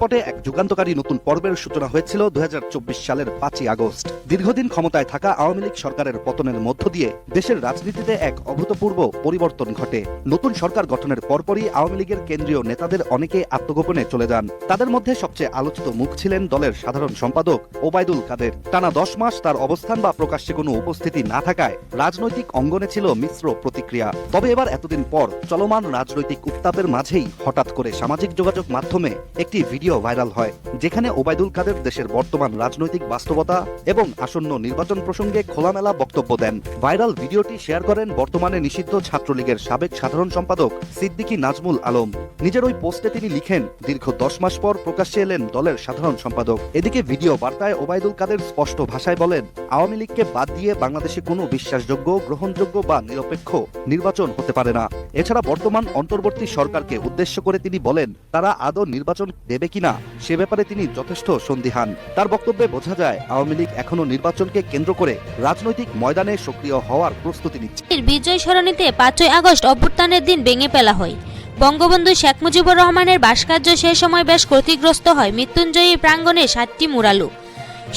প্রেক্ষাপটে এক যুগান্তকারী নতুন পর্বের সূচনা হয়েছিল দু হাজার চব্বিশ সালের পাঁচই আগস্ট। দীর্ঘদিন ক্ষমতায় থাকা আওয়ামী লীগ সরকারের পতনের মধ্য দিয়ে দেশের রাজনীতিতে এক অভূতপূর্ব পরিবর্তন ঘটে। নতুন সরকার গঠনের পরপরই আওয়ামী লীগের কেন্দ্রীয় নেতাদের অনেকে আত্মগোপনে চলে যান। তাদের মধ্যে সবচেয়ে আলোচিত মুখ ছিলেন দলের সাধারণ সম্পাদক ওবায়দুল কাদের। টানা দশ মাস তার অবস্থান বা প্রকাশ্যে কোনো উপস্থিতি না থাকায় রাজনৈতিক অঙ্গনে ছিল মিশ্র প্রতিক্রিয়া। তবে এবার এতদিন পর চলমান রাজনৈতিক উত্তাপের মাঝেই হঠাৎ করে সামাজিক যোগাযোগ মাধ্যমে একটি ভিডিও ভাইরাল হয়, যেখানে ওবায়দুল কাদের দেশের বর্তমান রাজনৈতিক বাস্তবতা এবং আসন্ন নির্বাচন প্রসঙ্গে খোলামেলা বক্তব্য দেন। ভাইরাল ভিডিওটি শেয়ার করেন বর্তমানে নিষিদ্ধ ছাত্রলীগের সাবেক সাধারণ সম্পাদক সিদ্দিকী নাজমুল আলম। নিজের ওই পোস্টে তিনি লিখেন, দীর্ঘ দশ মাস পর প্রকাশ্যে এলেন দলের সাধারণ সম্পাদক। এদিকে ভিডিও বার্তায় ওবায়দুল কাদের স্পষ্ট ভাষায় বলেন, আওয়ামী লীগকে বাদ দিয়ে বাংলাদেশে কোনো বিশ্বাসযোগ্য, গ্রহণযোগ্য বা নিরপেক্ষ নির্বাচন হতে পারে না। এছাড়া বর্তমান অন্তর্বর্তী সরকারকে উদ্দেশ্য করে তিনি বলেন, তারা আদৌ নির্বাচন দেবে কিনা, সে ব্যাপারে তিনি যথেষ্ট সন্দিহান। তার বক্তব্যে বোঝা যায়, আওয়ামী লীগ এখনও নির্বাচনকে কেন্দ্র করে রাজনৈতিক ময়দানে সক্রিয় হওয়ার প্রস্তুতি নিচ্ছে। বিজয় সরণিতে পাঁচই আগস্ট অভ্যুত্থানের দিন ভেঙে ফেলা হয়। বঙ্গবন্ধু শেখ মুজিবুর রহমানের ভাস্কর্য সে সময় বেশ ক্ষতিগ্রস্ত হয় মৃত্যুঞ্জয়ী প্রাঙ্গণে সাতটি মুরালু।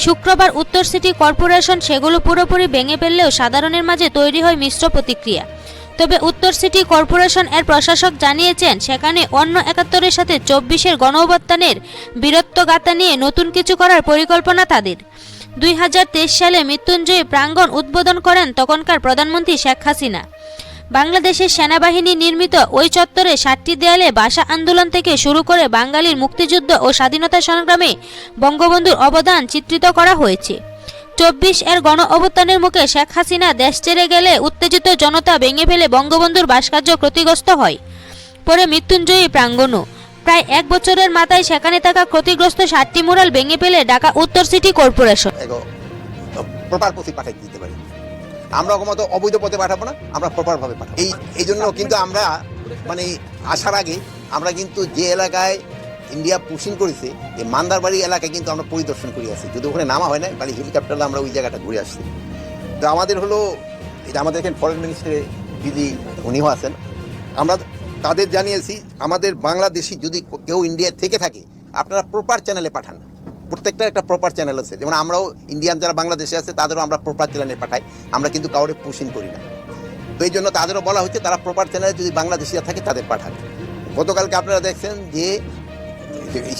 শুক্রবার উত্তর সিটি কর্পোরেশন সেগুলো পুরোপুরি ভেঙে ফেললেও সাধারণের মাঝে তৈরি হয় মিশ্র প্রতিক্রিয়া। তবে উত্তর সিটি কর্পোরেশন এর প্রশাসক জানিয়েছেন, সেখানে অন্য একাত্তরের সাথে চব্বিশের গণঅভ্যুত্থানের বীরত্ব গাথা নিয়ে নতুন কিছু করার পরিকল্পনা তাদের। দুই হাজার তেইশ সালে মৃত্যুঞ্জয়ী প্রাঙ্গণ উদ্বোধন করেন তখনকার প্রধানমন্ত্রী শেখ হাসিনা। বাংলাদেশের সেনাবাহিনী নির্মিত ওই চত্বরে সাতটি দেয়ালে ভাষা আন্দোলন থেকে শুরু করে বাঙালির মুক্তিযুদ্ধ ও স্বাধীনতা সংগ্রামে বঙ্গবন্ধুর অবদান চিত্রিত করা হয়েছে। চব্বিশ এর গণ অভ্যুত্থানের মুখে শেখ হাসিনা দেশ ছেড়ে গেলে উত্তেজিত জনতা ভেঙে ফেলে বঙ্গবন্ধুর ভাস্কর্য ক্ষতিগ্রস্ত হয়। পরে মৃত্যুঞ্জয়ী প্রাঙ্গণও। প্রায় এক বছরের মাথায় সেখানে থাকা ক্ষতিগ্রস্ত সাতটি মুরাল ভেঙে ফেলে ঢাকা উত্তর সিটি কর্পোরেশন। দিতে পারি। আমরা মতো অবৈধ পথে পাঠাবো না, আমরা প্রপার ভাবে পাঠাবো। এই এই জন্য কিন্তু আমরা মানে আসার আগে আমরা কিন্তু যে এলাকায় ইন্ডিয়া পুশিং করেছে এই মান্দারবাড়ি এলাকায় কিন্তু আমরা পরিদর্শন করে আসি যদি ওখানে নামা হয় না মানে হেলিকপ্টারে আমরা ওই জায়গাটা ঘুরে আসছি। তো আমাদের হলো এটা আমাদের এখানে ফরেন মিনিস্টারে দিদি, উনিও আছেন। আমরা তাদের জানিয়েছি, আমাদের বাংলাদেশি যদি কেউ ইন্ডিয়া থেকে থাকে, আপনারা প্রপার চ্যানেলে পাঠান। প্রত্যেকটা একটা প্রপার চ্যানেল আছে। যেমন আমরাও ইন্ডিয়ান যারা বাংলাদেশে আছে, তাদেরও আমরা প্রপার চ্যানেলে পাঠাই। আমরা কিন্তু কাউরে পুশিং করি না। তো এই জন্য তাদেরও বলা হচ্ছে, তারা প্রপার চ্যানেলে যদি বাংলাদেশিরা থাকে, তাদের পাঠান। গতকালকে আপনারা দেখছেন যে যে-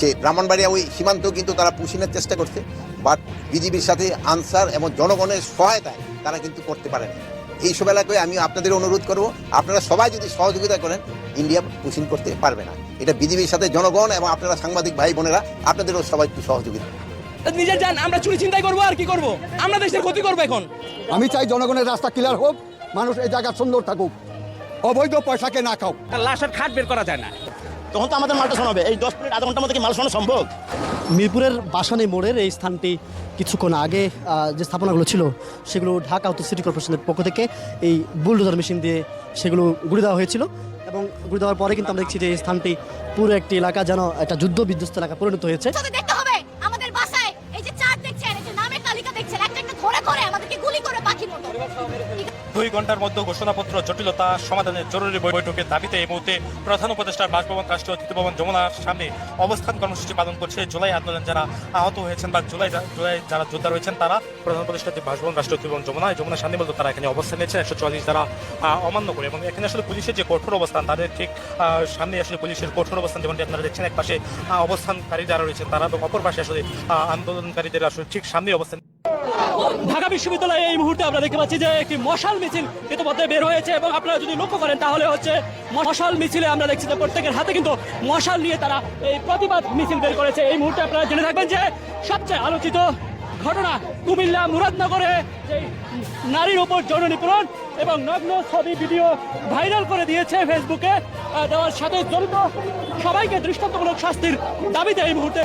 সে ব্রাহ্মণবাড়িয়া ওই সীমান্ত কিন্তু তারা পুশিনের চেষ্টা করছে বাট বিজিবির সাথে আনসার এবং জনগণের সহায়তায় তারা কিন্তু করতে পারে না। এইসব এলাকায় আমি আপনাদের অনুরোধ করব আপনারা সবাই যদি সহযোগিতা করেন ইন্ডিয়া পুশিং করতে পারবে না। এটা বিজিবির সাথে জনগণ এবং আপনারা সাংবাদিক ভাই বোনেরা আপনাদেরও সবাই একটু সহযোগিতা। নিজের যান আমরা চুরি চিন্তাই করব আর কি করব? আমরা দেশের ক্ষতি করব এখন। আমি চাই জনগণের রাস্তা ক্লিয়ার হোক মানুষ এই জায়গা সুন্দর থাকুক। অবৈধ পয়সাকে না খাও। লাশের খাট বের করা যায় না। তখন তো আমাদের মালটা শোনাবে। এই দশ মিনিট আধা ঘণ্টার মধ্যে কি মাল শোনা সম্ভব? মিরপুরের বাসানি মোড়ের এই স্থানটি কিছুক্ষণ আগে যে স্থাপনাগুলো ছিল সেগুলো ঢাকা উত্তর সিটি কর্পোরেশনের পক্ষ থেকে এই বুলডোজার মেশিন দিয়ে সেগুলো গুড়ি দেওয়া হয়েছিল এবং গুড়ি দেওয়ার পরে কিন্তু আমরা দেখছি যে এই স্থানটি পুরো একটি এলাকা যেন একটা যুদ্ধ বিধ্বস্ত এলাকা পরিণত হয়েছে। সাথে দেখতে হবে! আমাদের বাসায় এই যে চার্ট দেখছেন এই যে নামের তালিকা দেখছেন একটা একটা ধরে ধরে আমাদেরকে গুলি করে পাখির মতো। দুই ঘণ্টার মধ্যে ঘোষণাপত্র জটিলতা সমাধানের জরুরি বৈঠকের দাবিতে এই মুহূর্তে প্রধান উপদেষ্টার বাসভবন রাষ্ট্রীয় অতিথি ভবন যমুনার সামনে অবস্থান কর্মসূচি পালন করছে। জুলাই আন্দোলন যারা আহত হয়েছেন বা জুলাই জুলাই যারা যোদ্ধা রয়েছেন তারা প্রধান উপদেষ্টার যে বাসভবন রাষ্ট্রীয় অতিথি ভবন যমুনা যমুনার সামনে বলতে তারা এখানে অবস্থান নিয়েছেন। একশো চল্লিশ আহ, অমান্য করে এবং এখানে আসলে পুলিশের যে কঠোর অবস্থান তাদের ঠিক সামনে আসলে পুলিশের কঠোর অবস্থান যেমনটি আপনারা দেখছেন এক পাশে অবস্থানকারী যারা রয়েছেন তারা এবং অপর পাশে আসলে আন্দোলনকারীদের আসলে ঠিক সামনে অবস্থান ঢাকা বিশ্ববিদ্যালয়ে এই মুহূর্তে আমরা দেখতে পাচ্ছি যে একটি মশাল মিছিল ইতিমধ্যে বের হয়েছে এবং আপনারা যদি লক্ষ্য করেন তাহলে হচ্ছে মশাল মিছিলে আমরা দেখছি যে প্রত্যেকের হাতে কিন্তু মশাল নিয়ে তারা এই প্রতিবাদ মিছিল বের করেছে। এই মুহূর্তে আপনারা জেনে থাকবেন যে সবচেয়ে আলোচিত ঘটনা কুমিল্লা মুরাদনগরে নারীর উপর যৌন নিপীড়ন এবং নগ্ন ছবি, ভিডিও ভাইরাল করে দিয়েছে ফেসবুকে দেওয়ার সাথে জড়িত সবাইকে দৃষ্টান্তমূলক শাস্তির দাবিতে এই মুহূর্তে